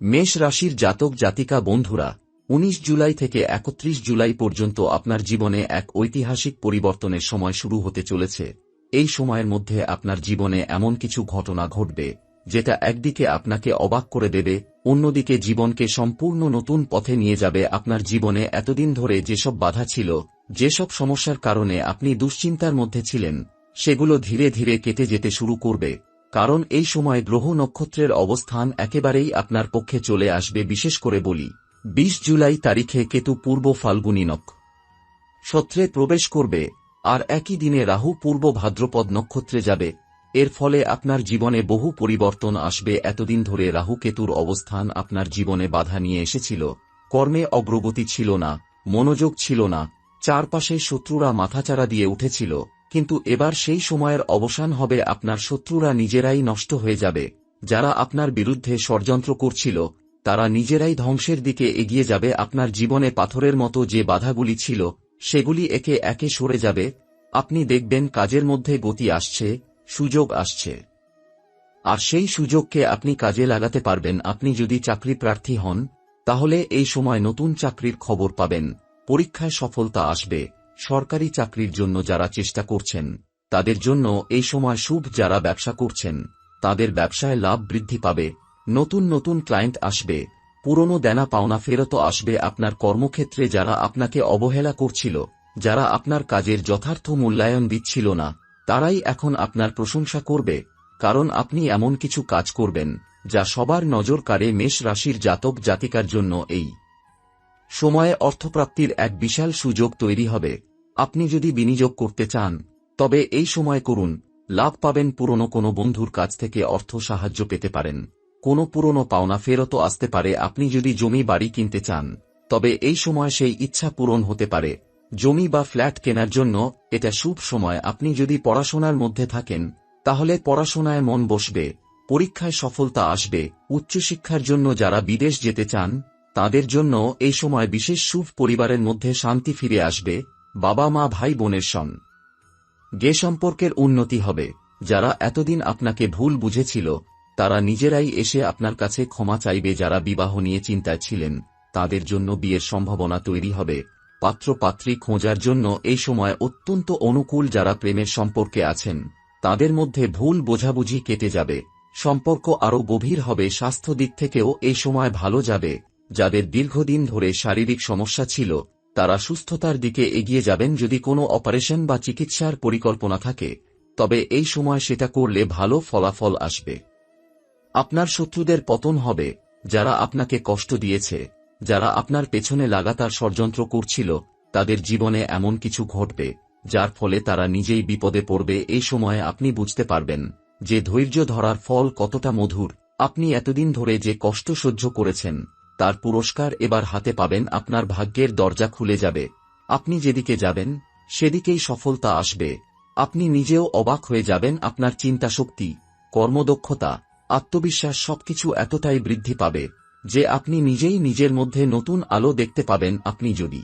মেষ রাশির জাতক জাতিকা বন্ধুরা ১৯ জুলাই থেকে একত্রিশ জুলাই পর্যন্ত আপনার জীবনে এক ঐতিহাসিক পরিবর্তনের সময় শুরু হতে চলেছে। এই সময়ের মধ্যে আপনার জীবনে এমন কিছু ঘটনা ঘটবে, যেটা একদিকে আপনাকে অবাক করে দেবে, অন্যদিকে জীবনকে সম্পূর্ণ নতুন পথে নিয়ে যাবে আপনার জীবনে এতদিন ধরে যেসব বাধা ছিল, যেসব সমস্যার কারণে আপনি দুশ্চিন্তার মধ্যে ছিলেন, সেগুলো ধীরে ধীরে কেটে যেতে শুরু করবে। কারণ এই সময় গ্রহ নক্ষত্রের অবস্থান একেবারেই আপনার পক্ষে চলে আসবে, বিশেষ করে বলি, বিশ জুলাই তারিখে কেতু পূর্ব ফাল্গুনী নক সত্রে প্রবেশ করবে, আর একই দিনে রাহু পূর্ব ভাদ্রপদ নক্ষত্রে যাবে। এর ফলে আপনার জীবনে বহু পরিবর্তন আসবে। এতদিন ধরে রাহু কেতুর অবস্থান আপনার জীবনে বাধা নিয়ে এসেছিল। কর্মে অগ্রগতি ছিল না, মনোযোগ ছিল না, চারপাশে শত্রুরা মাথাচাড়া দিয়ে উঠেছিল। কিন্তু এবার সেই সময়ের অবসান হবে আপনার শত্রুরা নিজেরাই নষ্ট হয়ে যাবে। যারা আপনার বিরুদ্ধে ষড়যন্ত্র করছিল, তারা নিজেরাই ধ্বংসের দিকে এগিয়ে যাবে। আপনার জীবনে পাথরের মতো যে বাধাগুলি ছিল, সেগুলি একে একে সরে যাবে। আপনি দেখবেন কাজের মধ্যে গতি আসছে, সুযোগ আসছে। আর সেই সুযোগকে আপনি কাজে লাগাতে পারবেন। আপনি যদি চাকরি প্রার্থী হন, তাহলে এই সময় নতুন চাকরির খবর পাবেন। পরীক্ষায় সফলতা আসবে। সরকারি চাকরির জন্য যারা চেষ্টা করছেন, তাদের জন্য এই সময় শুভ যারা ব্যবসা করছেন, তাদের ব্যবসায় লাভ বৃদ্ধি পাবে, নতুন নতুন ক্লায়েন্ট আসবে, পুরনো দেনা পাওনা ফেরত আসবে আপনার কর্মক্ষেত্রে যারা আপনাকে অবহেলা করছিল, যারা আপনার কাজের যথার্থ মূল্যায়ন দিচ্ছিল না, তারাই এখন আপনার প্রশংসা করবে, কারণ আপনি এমন কিছু কাজ করবেন, যা সবার নজর কাড়ে মেষ রাশির জাতক জাতিকার জন্য এই সময়ে অর্থপ্রাপ্তির এক বিশাল সুযোগ তৈরি হবে। আপনি যদি বিনিয়োগ করতে চান, তবে এই সময় করুন। লাভ পাবেন পুরনো কোনো বন্ধুর কাছ থেকে অর্থ সাহায্য পেতে পারেন। কোনো পুরনো পাওনা ফেরত আসতে পারে আপনি যদি জমি বাড়ি কিনতে চান। তবে এই সময় সেই ইচ্ছা পূরণ হতে পারে। জমি বা ফ্ল্যাট কেনার জন্য এটা শুভ সময়। আপনি যদি পড়াশোনার মধ্যে থাকেন, তাহলে পড়াশোনায় মন বসবে, পরীক্ষায় সফলতা আসবে। উচ্চশিক্ষার জন্য যারা বিদেশ যেতে চান, তাদের জন্য এই সময় বিশেষ শুভ পরিবারের মধ্যে শান্তি ফিরে আসবে। বাবা মা ভাই বোনের সন। গে সম্পর্কের উন্নতি হবে। যারা এতদিন আপনাকে ভুল বুঝেছিল, তারা নিজেরাই এসে আপনার কাছে ক্ষমা চাইবে যারা বিবাহ নিয়ে চিন্তায় ছিলেন। তাদের জন্য বিয়ের সম্ভাবনা তৈরি হবে। পাত্র পাত্রী খোঁজার জন্য এই সময় অত্যন্ত অনুকূল যারা প্রেমের সম্পর্কে আছেন, তাদের মধ্যে ভুল বোঝাবুঝি কেটে যাবে। সম্পর্ক আরও গভীর হবে, স্বাস্থ্য দিক থেকেও এই সময় ভালো যাবে। যাদের দীর্ঘদিন ধরে শারীরিক সমস্যা ছিল তারা সুস্থতার দিকে এগিয়ে যাবেন যদি কোনো অপারেশন বা চিকিৎসার পরিকল্পনা থাকে, তবে এই সময় সেটা করলে ভালো ফলাফল আসবে। আপনার শত্রুদের পতন হবে, যারা আপনাকে কষ্ট দিয়েছে, যারা আপনার পেছনে লাগাতার ষড়যন্ত্র করছিল, তাদের জীবনে এমন কিছু ঘটবে, যার ফলে তারা নিজেই বিপদে পড়বে। এই সময়ে আপনি বুঝতে পারবেন যে ধৈর্য ধরার ফল কতটা মধুর। আপনি এতদিন ধরে যে কষ্ট সহ্য করেছেন তার পুরস্কার এবার হাতে পাবেন আপনার ভাগ্যের দরজা খুলে যাবে। আপনি যেদিকে যাবেন, সেদিকেই সফলতা আসবে। আপনি নিজেও অবাক হয়ে যাবেন আপনার চিন্তাশক্তি, কর্মদক্ষতা, আত্মবিশ্বাস সবকিছু এতটাই বৃদ্ধি পাবে যে আপনি নিজেই নিজের মধ্যে নতুন আলো দেখতে পাবেন আপনি যদি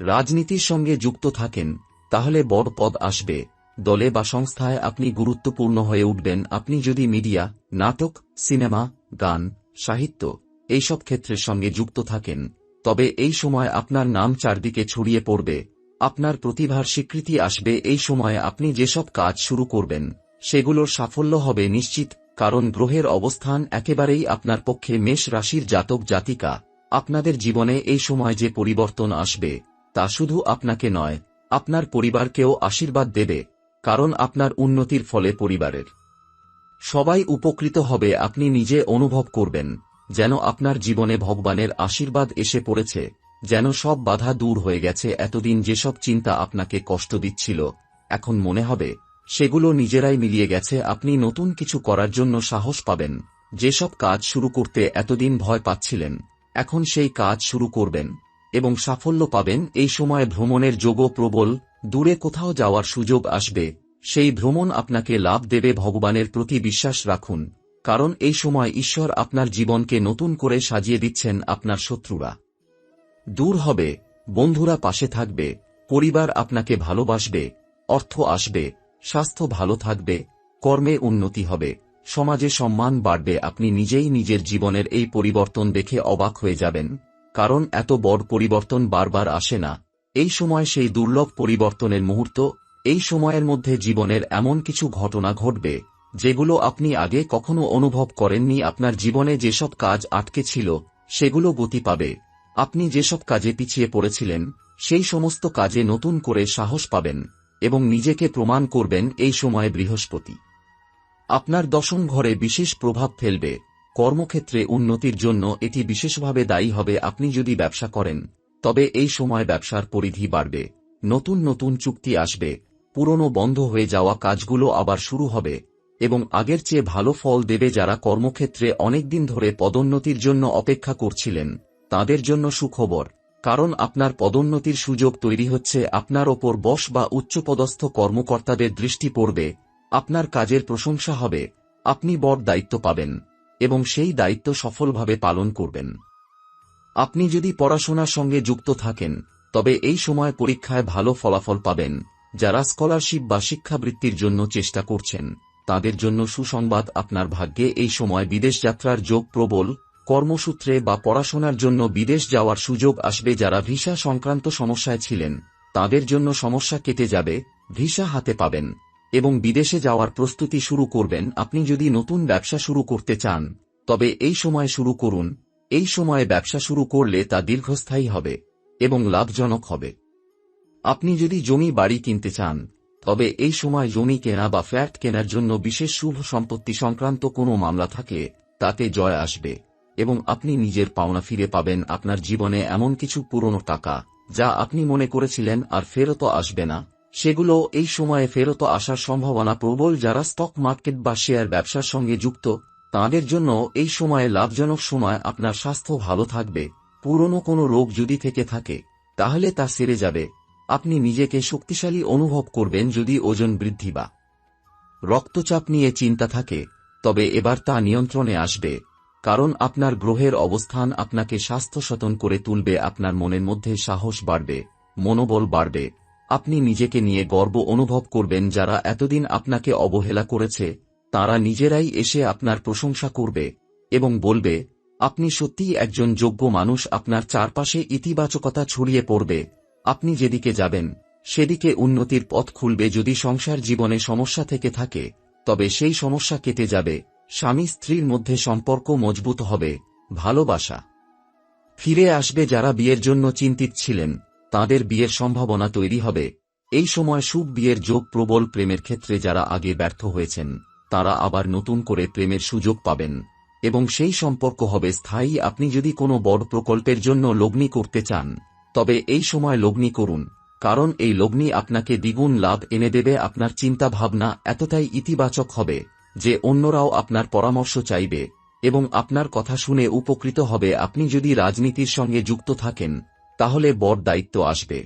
রাজনীতির সঙ্গে যুক্ত থাকেন, তাহলে বড় পদ আসবে। দলে বা সংস্থায় আপনি গুরুত্বপূর্ণ হয়ে উঠবেন। আপনি যদি মিডিয়া, নাটক, সিনেমা, গান, সাহিত্য এইসব ক্ষেত্রের সঙ্গে যুক্ত থাকেন, তবে এই সময় আপনার নাম চারদিকে ছড়িয়ে পড়বে, আপনার প্রতিভার স্বীকৃতি আসবে, এই সময়ে আপনি যেসব কাজ শুরু করবেন, সেগুলোর সাফল্য হবে নিশ্চিত, কারণ গ্রহের অবস্থান একেবারেই আপনার পক্ষে মেষ রাশির জাতক জাতিকা, আপনাদের জীবনে এই সময় যে পরিবর্তন আসবে, তা শুধু আপনাকে নয়, আপনার পরিবারকেও আশীর্বাদ দেবে, কারণ আপনার উন্নতির ফলে পরিবারের সবাই উপকৃত হবে, আপনি নিজে অনুভব করবেন। যেন আপনার জীবনে ভগবানের আশীর্বাদ এসে পড়েছে, যেন সব বাধা দূর হয়ে গেছে, এতদিন যেসব চিন্তা আপনাকে কষ্ট দিচ্ছিল, এখন মনে হবে, সেগুলো নিজেরাই মিলিয়ে গেছে, আপনি নতুন কিছু করার জন্য সাহস পাবেন। যেসব কাজ শুরু করতে এতদিন ভয় পাচ্ছিলেন, এখন সেই কাজ শুরু করবেন, এবং সাফল্য পাবেন, এই সময় ভ্রমণের যোগও প্রবল, দূরে কোথাও যাওয়ার সুযোগ আসবে, সেই ভ্রমণ আপনাকে লাভ দেবে, ভগবানের প্রতি বিশ্বাস রাখুন। কারণ এই সময় ঈশ্বর আপনার জীবনকে নতুন করে সাজিয়ে দিচ্ছেন আপনার শত্রুরা। দূর হবে, বন্ধুরা পাশে থাকবে, পরিবার আপনাকে ভালোবাসবে, অর্থ আসবে, স্বাস্থ্য ভালো থাকবে, কর্মে উন্নতি হবে, সমাজে সম্মান বাড়বে, আপনি নিজেই নিজের জীবনের এই পরিবর্তন দেখে অবাক হয়ে যাবেন। কারণ এত বড় পরিবর্তন বারবার আসে না। এই সময় সেই দুর্লভ পরিবর্তনের মুহূর্ত, এই সময়ের মধ্যে জীবনের এমন কিছু ঘটনা ঘটবে যেগুলো আপনি আগে কখনো অনুভব করেননি আপনার জীবনে যেসব কাজ আটকে ছিল, সেগুলো গতি পাবে। আপনি যেসব কাজে পিছিয়ে পড়েছিলেন, সেই সমস্ত কাজে নতুন করে সাহস পাবেন এবং নিজেকে প্রমাণ করবেন এই সময়ে বৃহস্পতি। আপনার দশম ঘরে বিশেষ প্রভাব ফেলবে। কর্মক্ষেত্রে উন্নতির জন্য এটি বিশেষভাবে দায়ী হবে আপনি যদি ব্যবসা করেন, তবে এই সময় ব্যবসার পরিধি বাড়বে, নতুন নতুন চুক্তি আসবে, পুরনো বন্ধ হয়ে যাওয়া কাজগুলো আবার শুরু হবে এবং আগের চেয়ে ভালো ফল দেবে যারা কর্মক্ষেত্রে অনেকদিন ধরে পদোন্নতির জন্য অপেক্ষা করছিলেন। তাদের জন্য সুখবর। কারণ আপনার পদোন্নতির সুযোগ তৈরি হচ্ছে আপনার ওপর বস বা উচ্চপদস্থ কর্মকর্তাদের দৃষ্টি পড়বে। আপনার কাজের প্রশংসা হবে। আপনি বড় দায়িত্ব পাবেন এবং সেই দায়িত্ব সফলভাবে পালন করবেন। আপনি যদি পড়াশোনার সঙ্গে যুক্ত থাকেন, তবে এই সময় পরীক্ষায় ভালো ফলাফল পাবেন, যারা স্কলারশিপ বা শিক্ষাবৃত্তির জন্য চেষ্টা করছেন। তাদের জন্য সুসংবাদ আপনার ভাগ্যে এই সময় বিদেশ যাত্রার যোগ প্রবল, কর্মসূত্রে বা পড়াশোনার জন্য বিদেশ যাওয়ার সুযোগ আসবে যারা ভিসা সংক্রান্ত সমস্যায় ছিলেন, তাদের জন্য সমস্যা কেটে যাবে, ভিসা হাতে পাবেন, এবং বিদেশে যাওয়ার প্রস্তুতি শুরু করবেন আপনি যদি নতুন ব্যবসা শুরু করতে চান, তবে এই সময় শুরু করুন, এই সময়ে ব্যবসা শুরু করলে তা দীর্ঘস্থায়ী হবে, এবং লাভজনক হবে। আপনি যদি জমি বাড়ি কিনতে চান তবে এই সময় জমি কেনা বা ফ্ল্যাট কেনার জন্য বিশেষ শুভ সম্পত্তি সংক্রান্ত কোনো মামলা থাকে, তাতে জয় আসবে, এবং আপনি নিজের পাওনা ফিরে পাবেন আপনার জীবনে এমন কিছু পুরনো টাকা, যা আপনি মনে করেছিলেন আর ফেরত আসবে না। সেগুলো এই সময়ে ফেরত আসার সম্ভাবনা প্রবল যারা স্টক মার্কেট বা শেয়ার ব্যবসার সঙ্গে যুক্ত, তাঁদের জন্য এই সময়ে লাভজনক সময় আপনার স্বাস্থ্য ভালো থাকবে। পুরনো কোনো রোগ যদি থেকে থাকে, তাহলে তা সেরে যাবে। আপনি নিজেকে শক্তিশালী অনুভব করবেন যদি ওজন বৃদ্ধি বা রক্তচাপ নিয়ে চিন্তা থাকে, তবে এবার তা নিয়ন্ত্রণে আসবে, কারণ আপনার গ্রহের অবস্থান আপনাকে স্বাস্থ্য সতন করে তুলবে, আপনার মনের মধ্যে সাহস বাড়বে, মনোবল বাড়বে। আপনি নিজেকে নিয়ে গর্ব অনুভব করবেন, যারা এতদিন আপনাকে অবহেলা করেছে, তারা নিজেরাই এসে আপনার প্রশংসা করবে এবং বলবে, আপনি সত্যিই একজন যোগ্য মানুষ, আপনার চারপাশে ইতিবাচকতা ছড়িয়ে পড়বে। আপনি যেদিকে যাবেন, সেদিকে উন্নতির পথ খুলবে যদি সংসার জীবনে সমস্যা থেকে থাকে, তবে সেই সমস্যা কেটে যাবে, স্বামী স্ত্রীর মধ্যে সম্পর্ক মজবুত হবে, ভালোবাসা। ফিরে আসবে যারা বিয়ের জন্য চিন্তিত ছিলেন, তাদের বিয়ের সম্ভাবনা তৈরি হবে। এই সময় সুখ বিয়ের যোগ প্রবল প্রেমের ক্ষেত্রে যারা আগে ব্যর্থ হয়েছেন, তারা আবার নতুন করে প্রেমের সুযোগ পাবেন। এবং সেই সম্পর্ক হবে স্থায়ী। আপনি যদি কোনো বড় প্রকল্পের জন্য লগ্নি করতে চান তবে এই সময় লগ্নি করুন, কারণ এই লগ্নি আপনাকে দ্বিগুণ লাভ এনে দেবে আপনার চিন্তা ভাবনা এতটাই ইতিবাচক হবে যে অন্যরাও আপনার পরামর্শ চাইবে এবং আপনার কথা শুনে উপকৃত হবে। আপনি যদি রাজনীতির সঙ্গে যুক্ত থাকেন, তাহলে বড় দায়িত্ব আসবে।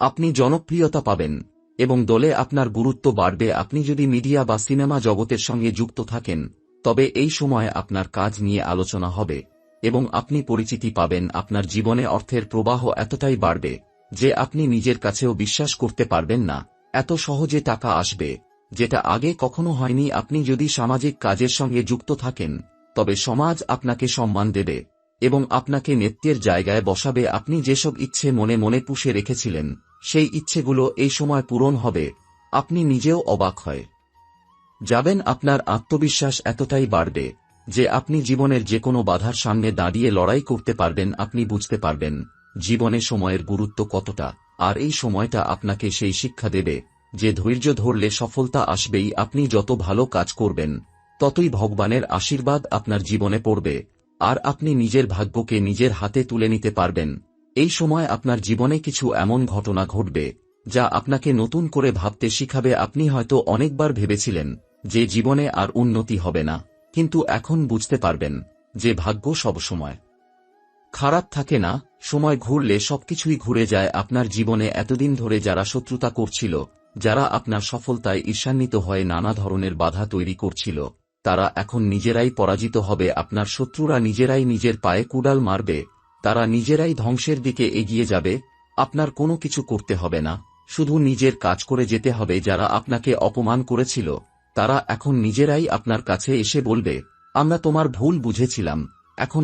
আপনি জনপ্রিয়তা পাবেন এবং দলে আপনার গুরুত্ব বাড়বে। আপনি যদি মিডিয়া বা সিনেমা জগতের সঙ্গে যুক্ত থাকেন, তবে এই সময় আপনার কাজ নিয়ে আলোচনা হবে। এবং আপনি পরিচিতি পাবেন, আপনার জীবনে অর্থের প্রবাহ এতটাই বাড়বে যে আপনি নিজের কাছেও বিশ্বাস করতে পারবেন না। এত সহজে টাকা আসবে, যেটা আগে কখনো হয়নি। আপনি যদি সামাজিক কাজের সঙ্গে যুক্ত থাকেন, তবে সমাজ আপনাকে সম্মান দেবে এবং আপনাকে নেত্যের জায়গায় বসাবে। আপনি যেসব ইচ্ছে মনে মনে পুষে রেখেছিলেন, সেই ইচ্ছেগুলো এই সময় পূরণ হবে। আপনি নিজেও অবাক হয়। যাবেন, আপনার আত্মবিশ্বাস এতটাই বাড়বে। যে আপনি জীবনের যে কোনো বাধার সামনে দাঁড়িয়ে লড়াই করতে পারবেন, আপনি বুঝতে পারবেন, জীবনে সময়ের গুরুত্ব কতটা, আর এই সময়টা আপনাকে সেই শিক্ষা দেবে, যে ধৈর্য ধরলে সফলতা আসবেই, আপনি যত ভালো কাজ করবেন, ততই ভগবানের আশীর্বাদ আপনার জীবনে পড়বে, আর আপনি নিজের ভাগ্যকে নিজের হাতে তুলে নিতে পারবেন। এই সময় আপনার জীবনে কিছু এমন ঘটনা ঘটবে, যা আপনাকে নতুন করে ভাবতে শিখাবে। আপনি হয়তো অনেকবার ভেবেছিলেন যে জীবনে আর উন্নতি হবে না। কিন্তু এখন বুঝতে পারবেন যে ভাগ্য সবসময়। খারাপ থাকে না, সময় ঘুরলে সবকিছুই ঘুরে যায় আপনার জীবনে এতদিন ধরে যারা শত্রুতা করছিল, যারা আপনার সফলতায় ঈর্ষান্বিত হয়ে নানা ধরনের বাধা তৈরি করছিল, তারা এখন নিজেরাই পরাজিত হবে, আপনার শত্রুরা নিজেরাই নিজের পায়ে কুড়াল মারবে, তারা নিজেরাই ধ্বংসের দিকে এগিয়ে যাবে, আপনার কোনো কিছু করতে হবে না, শুধু নিজের কাজ করে যেতে হবে যারা আপনাকে অপমান করেছিল। তারা এখন নিজেরাই আপনার কাছে এসে বলবে আমরা তোমার ভুল বুঝেছিলাম এখন